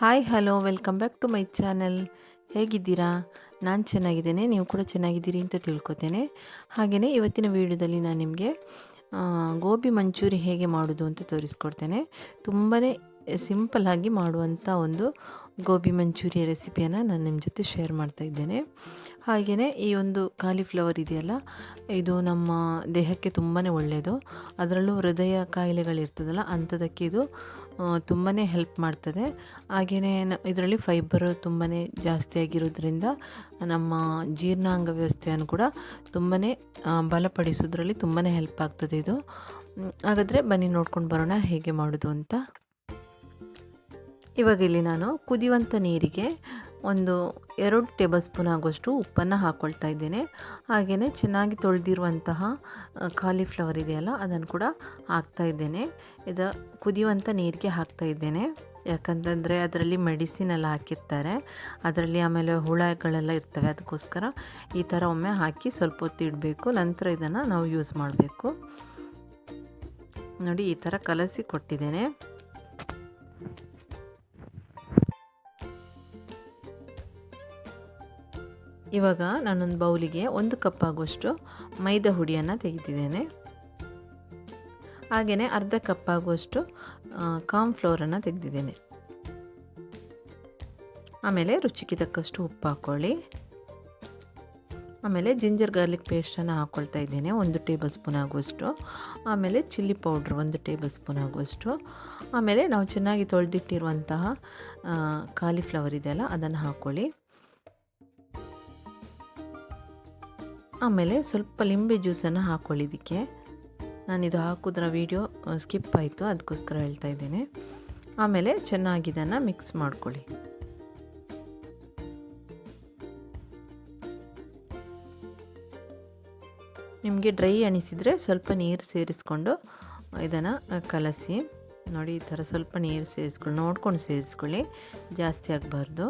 Hi, hello, welcome back to my channel. ಹೇಗಿದ್ದೀರಾ? ನಾನು ಚೆನ್ನಾಗಿದ್ದೇನೆ, ನೀವು ಕೂಡ ಚೆನ್ನಾಗಿದ್ದೀರಿ ಅಂತ ತಿಳ್ಕೊತೇನೆ. ಹಾಗೆಯೇ ಇವತ್ತಿನ ವಿಡಿಯೋದಲ್ಲಿ ನಾನು ನಿಮಗೆ ಗೋಬಿ ಮಂಚೂರಿ ಹೇಗೆ ಮಾಡೋದು ಅಂತ ತೋರಿಸ್ಕೊಡ್ತೇನೆ. ತುಂಬಾ ಸಿಂಪಲ್ಲಾಗಿ ಮಾಡುವಂಥ ಒಂದು ಗೋಬಿ ಮಂಚೂರಿ ರೆಸಿಪಿಯನ್ನು ನಾನು ನಿಮ್ಮ ಜೊತೆ ಶೇರ್ ಮಾಡ್ತಾ ಇದ್ದೇನೆ. ಹಾಗೆಯೇ ಈ ಒಂದು ಕಾಲಿಫ್ಲವರ್ ಇದೆಯಲ್ಲ, ಇದು ನಮ್ಮ ದೇಹಕ್ಕೆ ತುಂಬಾ ಒಳ್ಳೆಯದು ಅದರಲ್ಲೂ ಹೃದಯ ಕಾಯಿಲೆಗಳಿರ್ತದಲ್ಲ ಅಂಥದಕ್ಕೆ ಇದು ತುಂಬಾ ಹೆಲ್ಪ್ ಮಾಡ್ತದೆ. ಹಾಗೆಯೇ ಇದರಲ್ಲಿ ಫೈಬರ್ ತುಂಬಾ ಜಾಸ್ತಿ ಆಗಿರೋದ್ರಿಂದ ನಮ್ಮ ಜೀರ್ಣಾಂಗ ವ್ಯವಸ್ಥೆಯನ್ನು ಕೂಡ ತುಂಬಾ ಬಲಪಡಿಸೋದ್ರಲ್ಲಿ ತುಂಬಾ ಹೆಲ್ಪ್ ಆಗ್ತದೆ ಇದು. ಹಾಗಾದರೆ ಬನ್ನಿ ನೋಡ್ಕೊಂಡು ಬರೋಣ ಹೇಗೆ ಮಾಡೋದು ಅಂತ. ಇವಾಗ ಇಲ್ಲಿ ನಾನು ಕುದಿಯುವಂಥ ನೀರಿಗೆ ಒಂದು ಎರಡು ಟೇಬಲ್ ಸ್ಪೂನ್ ಆಗುವಷ್ಟು ಉಪ್ಪನ್ನು ಹಾಕ್ಕೊಳ್ತಾ ಇದ್ದೇನೆ. ಹಾಗೆಯೇ ಚೆನ್ನಾಗಿ ತೊಳೆದಿರುವಂತಹ ಕಾಲಿಫ್ಲವರ್ ಇದೆಯಲ್ಲ, ಅದನ್ನು ಕೂಡ ಹಾಕ್ತಾ ಇದ್ದೇನೆ. ಇದು ಕುದಿಯುವಂಥ ನೀರಿಗೆ ಹಾಕ್ತಾ ಇದ್ದೇನೆ. ಯಾಕಂತಂದರೆ ಅದರಲ್ಲಿ ಮೆಡಿಸಿನ್ ಎಲ್ಲ ಹಾಕಿರ್ತಾರೆ. ಅದರಲ್ಲಿ ಆಮೇಲೆ ಹುಳಗಳೆಲ್ಲ ಇರ್ತವೆ, ಅದಕ್ಕೋಸ್ಕರ ಈ ಥರ ಒಮ್ಮೆ ಹಾಕಿ ಸ್ವಲ್ಪ ಹೊತ್ತು ಇಡಬೇಕು. ನಂತರ ಇದನ್ನು ನಾವು ಯೂಸ್ ಮಾಡಬೇಕು. ನೋಡಿ, ಈ ಥರ ಕಲಸಿ ಕೊಟ್ಟಿದ್ದೇನೆ. ಇವಾಗ ನಾನೊಂದು ಬೌಲಿಗೆ ಒಂದು ಕಪ್ ಆಗುವಷ್ಟು ಮೈದಾ ಹುಡಿಯನ್ನು ತೆಗೆದಿದ್ದೇನೆ. ಹಾಗೆಯೇ ಅರ್ಧ ಕಪ್ ಆಗುವಷ್ಟು ಕಾರ್ನ್ಫ್ಲೋರನ್ನು ತೆಗೆದಿದ್ದೇನೆ. ಆಮೇಲೆ ರುಚಿಗೆ ತಕ್ಕಷ್ಟು ಉಪ್ಪು ಹಾಕ್ಕೊಳ್ಳಿ ಆಮೇಲೆ ಜಿಂಜರ್ ಗಾರ್ಲಿಕ್ ಪೇಸ್ಟನ್ನು ಹಾಕ್ಕೊಳ್ತಾ ಇದ್ದೇನೆ, ಒಂದು ಟೇಬಲ್ ಸ್ಪೂನ್ ಆಗುವಷ್ಟು. ಆಮೇಲೆ ಚಿಲ್ಲಿ ಪೌಡ್ರ್ ಒಂದು ಟೇಬಲ್ ಸ್ಪೂನ್ ಆಗುವಷ್ಟು. ಆಮೇಲೆ ನಾವು ಚೆನ್ನಾಗಿ ತೊಳೆದಿಟ್ಟಿರುವಂತಹ ಕಾಲಿಫ್ಲವರ್ ಇದೆಯಲ್ಲ, ಅದನ್ನು ಹಾಕ್ಕೊಳ್ಳಿ ಆಮೇಲೆ ಸ್ವಲ್ಪ ಲಿಂಬೆ ಜ್ಯೂಸನ್ನು ಹಾಕ್ಕೊಳ್ಳಿದ್ದಕ್ಕೆ ನಾನಿದು ಹಾಕೋದ್ರ ವೀಡಿಯೋ ಸ್ಕಿಪ್ ಆಯಿತು ಅದಕ್ಕೋಸ್ಕರ ಹೇಳ್ತಾ ಇದ್ದೇನೆ. ಆಮೇಲೆ ಚೆನ್ನಾಗಿ ಇದನ್ನು ಮಿಕ್ಸ್ ಮಾಡ್ಕೊಳ್ಳಿ. ನಿಮಗೆ ಡ್ರೈ ಅನಿಸಿದರೆ ಸ್ವಲ್ಪ ನೀರು ಸೇರಿಸ್ಕೊಂಡು ಇದನ್ನು ಕಲಸಿ. ನೋಡಿ, ಈ ಥರ ಸ್ವಲ್ಪ ನೀರು ಸೇರಿಸ್ಕೊಳ್ಳಿ, ನೋಡ್ಕೊಂಡು ಸೇರಿಸ್ಕೊಳ್ಳಿ. ಜಾಸ್ತಿ ಆಗಬಾರ್ದು.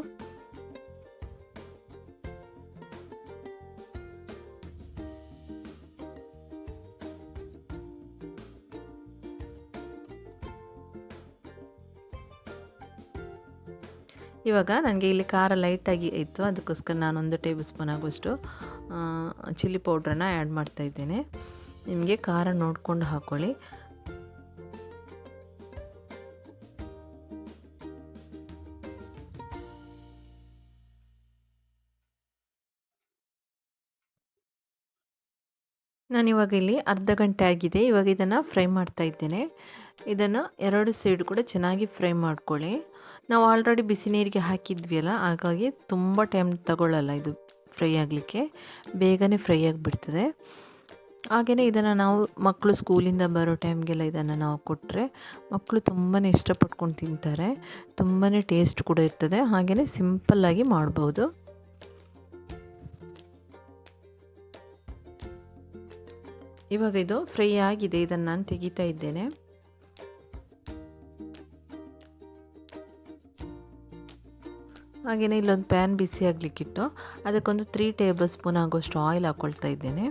ಇವಾಗ ನನಗೆ ಇಲ್ಲಿ ಖಾರ ಲೈಟಾಗಿ ಇತ್ತು. ಅದಕ್ಕೋಸ್ಕರ ನಾನೊಂದು ಟೇಬಲ್ ಸ್ಪೂನ್ ಆಗುವಷ್ಟು ಚಿಲ್ಲಿ ಪೌಡ್ರನ್ನು ಆ್ಯಡ್ ಮಾಡ್ತಾ ಇದ್ದೇನೆ. ನಿಮಗೆ ಖಾರ ನೋಡಿಕೊಂಡು ಹಾಕ್ಕೊಳ್ಳಿ ನಾನಿವಾಗ ಇಲ್ಲಿ ಅರ್ಧ ಗಂಟೆ ಆಗಿದೆ. ಇವಾಗ ಇದನ್ನು ಫ್ರೈ ಮಾಡ್ತಾ ಇದ್ದೇನೆ. ಇದನ್ನು ಎರಡು ಸೈಡ್ ಕೂಡ ಚೆನ್ನಾಗಿ ಫ್ರೈ ಮಾಡ್ಕೊಳ್ಳಿ. ನಾವು ಆಲ್ರೆಡಿ ಬಿಸಿ ನೀರಿಗೆ ಹಾಕಿದ್ವಿ ಅಲ್ಲ ಹಾಗಾಗಿ ತುಂಬ ಟೈಮ್ ತಗೊಳ್ಳಲ್ಲ ಇದು ಫ್ರೈ ಆಗಲಿಕ್ಕೆ. ಬೇಗನೆ ಫ್ರೈ ಆಗಿಬಿಡ್ತದೆ. ಹಾಗೆಯೇ ಇದನ್ನು ನಾವು ಮಕ್ಕಳು ಸ್ಕೂಲಿಂದ ಬರೋ ಟೈಮ್ಗೆಲ್ಲ ಇದನ್ನು ನಾವು ಕೊಟ್ಟರೆ ಮಕ್ಕಳು ತುಂಬಾ ಇಷ್ಟಪಟ್ಕೊಂಡು ತಿಂತಾರೆ ತುಂಬಾ ಟೇಸ್ಟ್ ಕೂಡ ಇರ್ತದೆ. ಹಾಗೆಯೇ ಸಿಂಪಲ್ಲಾಗಿ ಮಾಡ್ಬೋದು. ಇವಾಗ ಇದು ಫ್ರೈ ಆಗಿದೆ, ಇದನ್ನು ನಾನು ತೆಗಿತಾ ಇದ್ದೇನೆ. ಹಾಗೆಯೇ ಇಲ್ಲೊಂದು ಪ್ಯಾನ್ ಬಿಸಿ ಆಗಲಿಕ್ಕಿಟ್ಟು ಅದಕ್ಕೊಂದು ತ್ರೀ ಟೇಬಲ್ ಸ್ಪೂನ್ ಆಗೋಷ್ಟು ಆಯಿಲ್ ಹಾಕ್ಕೊಳ್ತಾ ಇದ್ದೇನೆ.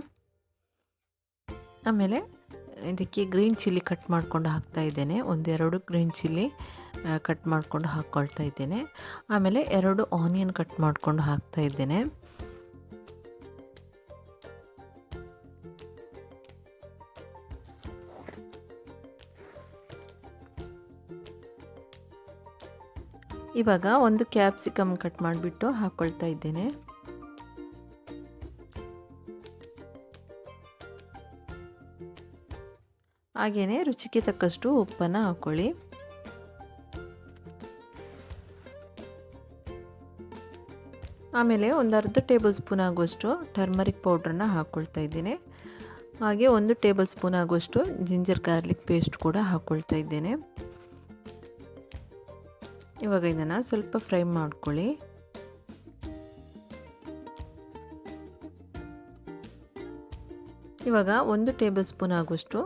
ಆಮೇಲೆ ಇದಕ್ಕೆ ಗ್ರೀನ್ ಚಿಲ್ಲಿ ಕಟ್ ಮಾಡಿಕೊಂಡು ಹಾಕ್ತಾ ಇದ್ದೇನೆ. ಒಂದೆರಡು ಗ್ರೀನ್ ಚಿಲ್ಲಿ ಕಟ್ ಮಾಡಿಕೊಂಡು ಹಾಕ್ಕೊಳ್ತಾ ಇದ್ದೇನೆ. ಆಮೇಲೆ ಎರಡು ಆನಿಯನ್ ಕಟ್ ಮಾಡಿಕೊಂಡು ಹಾಕ್ತಾ ಇದ್ದೇನೆ. ಇವಾಗ ಒಂದು ಕ್ಯಾಪ್ಸಿಕಮ್ ಕಟ್ ಮಾಡಿಬಿಟ್ಟು ಹಾಕ್ಕೊಳ್ತಾ ಇದ್ದೇನೆ. ಹಾಗೆಯೇ ರುಚಿಗೆ ತಕ್ಕಷ್ಟು ಉಪ್ಪನ್ನು ಹಾಕ್ಕೊಳ್ಳಿ ಆಮೇಲೆ ಒಂದು ಅರ್ಧ ಟೇಬಲ್ ಸ್ಪೂನ್ ಆಗುವಷ್ಟು ಟರ್ಮರಿಕ್ ಪೌಡ್ರನ್ನ ಹಾಕ್ಕೊಳ್ತಾ ಇದ್ದೇನೆ. ಹಾಗೆ ಒಂದು ಟೇಬಲ್ ಸ್ಪೂನ್ ಆಗುವಷ್ಟು ಜಿಂಜರ್ ಗಾರ್ಲಿಕ್ ಪೇಸ್ಟ್ ಕೂಡ ಹಾಕ್ಕೊಳ್ತಾ ಇದ್ದೇನೆ. ಇವಾಗ ಇದನ್ನು ಸ್ವಲ್ಪ ಫ್ರೈ ಮಾಡ್ಕೊಳ್ಳಿ. ಇವಾಗ ಒಂದು ಟೇಬಲ್ ಸ್ಪೂನ್ ಆಗುವಷ್ಟು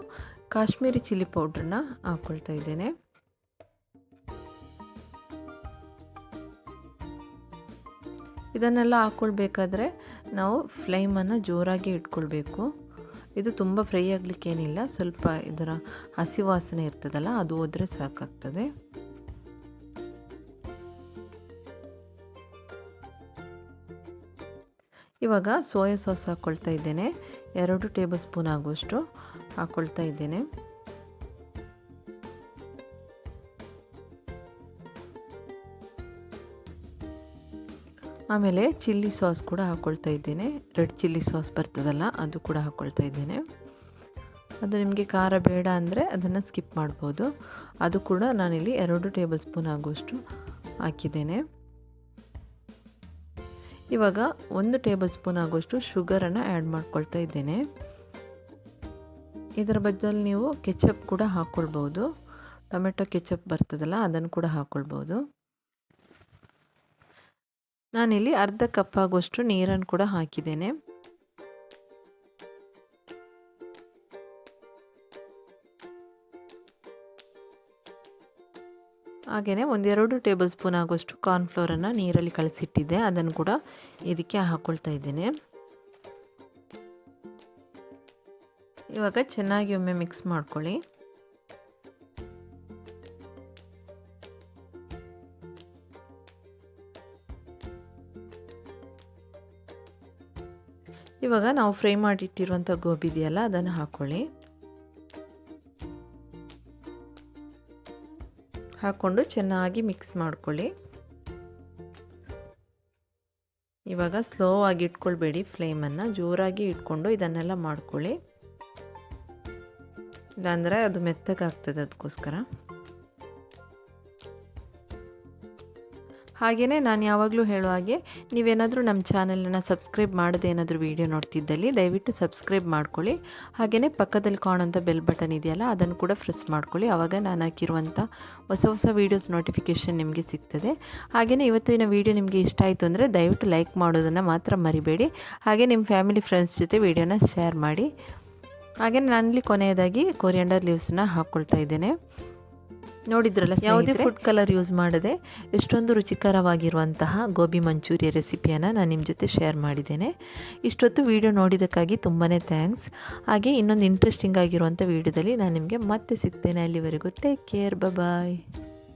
ಕಾಶ್ಮೀರಿ ಚಿಲ್ಲಿ ಪೌಡ್ರನ್ನ ಹಾಕ್ಕೊಳ್ತಾ ಇದ್ದೇನೆ. ಇದನ್ನೆಲ್ಲ ಹಾಕ್ಕೊಳ್ಬೇಕಾದ್ರೆ ನಾವು ಫ್ಲೇಮನ್ನು ಜೋರಾಗಿ ಇಟ್ಕೊಳ್ಬೇಕು. ಇದು ತುಂಬ ಫ್ರೈ ಆಗಲಿಕ್ಕೇನಿಲ್ಲ, ಸ್ವಲ್ಪ ಇದರ ಹಸಿ ವಾಸನೆ ಇರ್ತದಲ್ಲ, ಅದು ಹೋದರೆ ಸಾಕಾಗ್ತದೆ. ಇವಾಗ ಸೋಯಾ ಸಾಸ್ ಹಾಕ್ಕೊಳ್ತಾ ಇದ್ದೇನೆ. ಎರಡು ಟೇಬಲ್ ಸ್ಪೂನ್ ಆಗುವಷ್ಟು ಹಾಕ್ಕೊಳ್ತಾ ಇದ್ದೇನೆ. ಆಮೇಲೆ ಚಿಲ್ಲಿ ಸಾಸ್ ಕೂಡ ಹಾಕ್ಕೊಳ್ತಾ ಇದ್ದೇನೆ. ರೆಡ್ ಚಿಲ್ಲಿ ಸಾಸ್ ಬರ್ತದಲ್ಲ, ಅದು ಕೂಡ ಹಾಕ್ಕೊಳ್ತಾ ಇದ್ದೇನೆ. ಅದು ನಿಮಗೆ ಖಾರ ಬೇಡ ಅಂದರೆ ಅದನ್ನು ಸ್ಕಿಪ್ ಮಾಡ್ಬೋದು. ಅದು ಕೂಡ ನಾನಿಲ್ಲಿ ಎರಡು ಟೇಬಲ್ ಸ್ಪೂನ್ ಆಗುವಷ್ಟು ಹಾಕಿದ್ದೇನೆ. ಇವಾಗ ಒಂದು ಟೇಬಲ್ ಸ್ಪೂನ್ ಆಗುವಷ್ಟು ಶುಗರನ್ನು ಆ್ಯಡ್ ಮಾಡ್ಕೊಳ್ತಾ ಇದ್ದೇನೆ. ಇದರ ಬದಲು ನೀವು ಕೆಚಪ್ ಕೂಡ ಹಾಕ್ಕೊಳ್ಬೋದು. ಟೊಮೆಟೊ ಕೆಚಪ್ ಬರ್ತದಲ್ಲ, ಅದನ್ನು ಕೂಡ ಹಾಕ್ಕೊಳ್ಬೋದು. ನಾನಿಲ್ಲಿ ಅರ್ಧ ಕಪ್ ಆಗುವಷ್ಟು ನೀರನ್ನು ಕೂಡ ಹಾಕಿದ್ದೇನೆ. ಹಾಗೆಯೇ ಒಂದೆರಡು ಟೇಬಲ್ ಸ್ಪೂನ್ ಆಗುವಷ್ಟು ಕಾರ್ನ್ಫ್ಲೋರನ್ನು ನೀರಲ್ಲಿ ಕಳಿಸಿಟ್ಟಿದ್ದೆ ಅದನ್ನು ಕೂಡ ಇದಕ್ಕೆ ಹಾಕ್ಕೊಳ್ತಾ ಇದ್ದೇನೆ. ಇವಾಗ ಚೆನ್ನಾಗಿ ಒಮ್ಮೆ ಮಿಕ್ಸ್ ಮಾಡ್ಕೊಳ್ಳಿ. ಇವಾಗ ನಾವು ಫ್ರೈ ಮಾಡಿಟ್ಟಿರುವಂಥ ಗೋಬಿ ಇದೆಯಲ್ಲ, ಅದನ್ನು ಹಾಕ್ಕೊಳ್ಳಿ ಹಾಕ್ಕೊಂಡು ಚೆನ್ನಾಗಿ ಮಿಕ್ಸ್ ಮಾಡ್ಕೊಳ್ಳಿ. ಇವಾಗ ಸ್ಲೋ ಆಗಿ ಇಟ್ಕೊಳ್ಬೇಡಿ ಫ್ಲೇಮನ್ನು. ಜೋರಾಗಿ ಇಟ್ಕೊಂಡು ಇದನ್ನೆಲ್ಲ ಮಾಡ್ಕೊಳ್ಳಿ. ಇಲ್ಲಾಂದರೆ ಅದು ಮೆತ್ತಗಾಗ್ತದೆ ಅದಕ್ಕೋಸ್ಕರ. ಹಾಗೆಯೇ ನಾನು ಯಾವಾಗಲೂ ಹೇಳೋ ಹಾಗೆ, ನೀವೇನಾದರೂ ನಮ್ಮ ಚಾನಲನ್ನು ಸಬ್ಸ್ಕ್ರೈಬ್ ಮಾಡದೆ ಏನಾದರೂ ವೀಡಿಯೋ ನೋಡ್ತಿದ್ದಲ್ಲಿ ದಯವಿಟ್ಟು ಸಬ್ಸ್ಕ್ರೈಬ್ ಮಾಡ್ಕೊಳ್ಳಿ. ಹಾಗೆಯೇ ಪಕ್ಕದಲ್ಲಿ ಕಾಣೋಂಥ ಬೆಲ್ ಬಟನ್ ಇದೆಯಲ್ಲ, ಅದನ್ನು ಕೂಡ ಪ್ರೆಸ್ ಮಾಡ್ಕೊಳ್ಳಿ. ಆವಾಗ ನಾನು ಹಾಕಿರುವಂಥ ಹೊಸ ಹೊಸ ವೀಡಿಯೋಸ್ ನೋಟಿಫಿಕೇಷನ್ ನಿಮಗೆ ಸಿಗ್ತದೆ. ಹಾಗೆಯೇ ಇವತ್ತಿನ ವೀಡಿಯೋ ನಿಮಗೆ ಇಷ್ಟ ಆಯಿತು ಅಂದರೆ ದಯವಿಟ್ಟು ಲೈಕ್ ಮಾಡೋದನ್ನು ಮಾತ್ರ ಮರಿಬೇಡಿ. ಹಾಗೆ ನಿಮ್ಮ ಫ್ಯಾಮಿಲಿ ಫ್ರೆಂಡ್ಸ್ ಜೊತೆ ವೀಡಿಯೋನ ಶೇರ್ ಮಾಡಿ. ಹಾಗೆಯೇ ನಾನಿಲ್ಲಿ ಕೊನೆಯದಾಗಿ ಕೊರಿಯಂಡರ್ ಲೀವ್ಸನ್ನ ಹಾಕ್ಕೊಳ್ತಾ ಇದ್ದೇನೆ. ನೋಡಿದ್ರಲ್ಲ ಯಾವುದೇ ಫುಡ್ ಕಲರ್ ಯೂಸ್ ಮಾಡದೆ ಎಷ್ಟೊಂದು ರುಚಿಕರವಾಗಿರುವಂತಹ ಗೋಬಿ ಮಂಚೂರಿಯ ರೆಸಿಪಿಯನ್ನು ನಾನು ನಿಮ್ಮ ಜೊತೆ ಶೇರ್ ಮಾಡಿದ್ದೇನೆ. ಇಷ್ಟೊತ್ತು ವಿಡಿಯೋ ನೋಡಿದ್ದಕ್ಕಾಗಿ ತುಂಬಾ ಥ್ಯಾಂಕ್ಸ್ ಹಾಗೆ ಇನ್ನೊಂದು ಇಂಟ್ರೆಸ್ಟಿಂಗ್ ಆಗಿರುವಂಥ ವೀಡಿಯೋದಲ್ಲಿ ನಾನು ನಿಮಗೆ ಮತ್ತೆ ಸಿಗ್ತೇನೆ. ಅಲ್ಲಿವರೆಗೂ ಟೇಕ್ ಕೇರ್ ಬಾಯ್